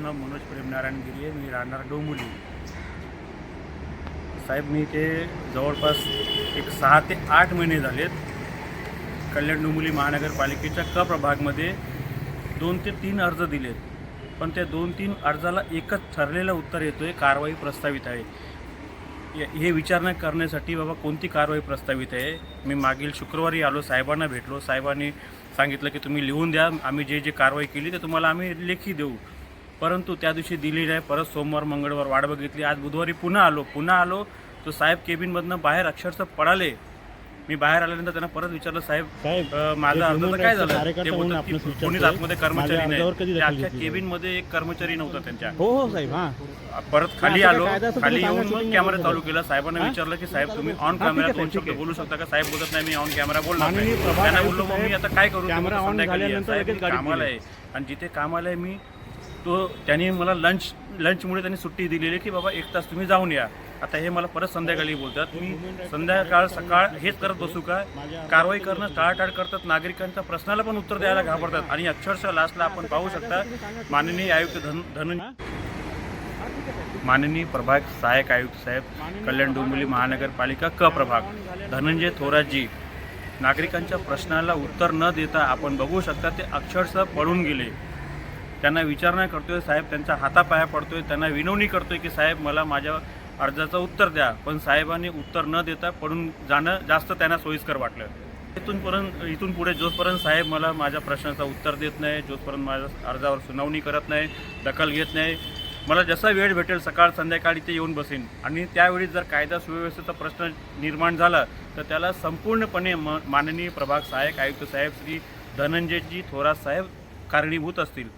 माहिती आहे मी राहणार डोंबुली साहेब मी ते जवळपास एक सहा ते आठ महिने झालेत. कल्याण डोंबुली महानगरपालिकेच्या क प्रभागमध्ये दोन ते तीन अर्ज दिलेत. पण त्या दोन तीन अर्जाला एकच ठरलेलं उत्तर येतो आहे कारवाई प्रस्तावित आहे. हे- हे विचारणा करण्यासाठी बाबा कोणती कारवाई प्रस्तावित आहे? मी मागील शुक्रवारी आलो साहेबांना भेटलो. साहेबांनी सांगितलं की तुम्ही लिहून द्या आम्ही जे जे कारवाई केली ते तुम्हाला आम्ही लेखी देऊ. परंतु त्या दिवशी दिली नाही परत सोमवार मंगळवार वाट बघितली. आज बुधवारी पुन्हा आलो. पुन्हा आलो. तो साहेब केबिनमधनं बाहेर अक्षरशः पळाले. मी बाहेर आल्यानंतर त्यांना परत विचारलं साहेब माझा अर्ज काय झालं? ते कोणीच. आतमध्ये कर्मचारी नाही. घेतली केबिनमध्ये एक कर्मचारी नव्हता त्यांच्या. हो हो साहेब परत खाली आलो. खाली येऊन मग कॅमेरा चालू. केला. साहेबांना? विचारलं की साहेब तुम्ही ऑन कॅमेरा दोन शब्द. बोलू शकता का? साहेब बोलत नाही मी ऑन कॅमेरा बोलणार नाही. त्यांना बोललो मग मी आता काय करू? कॅमेरा या. झाल्यानंतर कामाला. आहे. आणि जिथे कामाला आहे मी तो त्यांनी मला लंच लंचमुळे त्यांनी सुट्टी दिलेली की बाबा एक तास तुम्ही जाऊन या. आता हे मला परत संध्याकाळी बोलतात. मी संध्याकाळ सकाळ हेच करत बसू का? कारवाई करणं टाळाटाळ करतात. नागरिकांच्या प्रश्नाला पण उत्तर द्यायला घाबरतात. आणि अक्षरशः लास्टला आपण पाहू शकता माननीय आयुक्त धन धन माननीय प्रभाग सहाय्यक आयुक्त साहेब कल्याण डोंबिवली महानगरपालिका क प्रभाग धनंजय थोरातजी. नागरिकांच्या प्रश्नाला उत्तर न देता आपण बघू शकता ते अक्षरशः पळून गेले. त्यांना विचारणा करतोय साहेब त्यांच्या हातापाया पडतोय त्यांना विनवणी करतोय की साहेब मला माझ्या अर्जाचं उत्तर द्या. पण साहेबांनी उत्तर न देता पडून जाणं जास्त त्यांना सोयीस्कर वाटलं. इथूनपर्यंत इथून पुढे जोपर्यंत साहेब मला माझ्या प्रश्नाचं उत्तर देत नाही जोपर्यंत माझ्या अर्जावर सुनावणी करत नाही दखल घेत नाही मला जसा वेळ भेटेल सकाळ संध्याकाळी ते येऊन बसेन. आणि त्यावेळी जर कायदा सुव्यवस्थेचा प्रश्न निर्माण झाला तर त्याला संपूर्णपणे म माननीय प्रभाग सहाय्यक आयुक्त साहेब श्री धनंजयजी थोरात साहेब कारणीभूत असतील.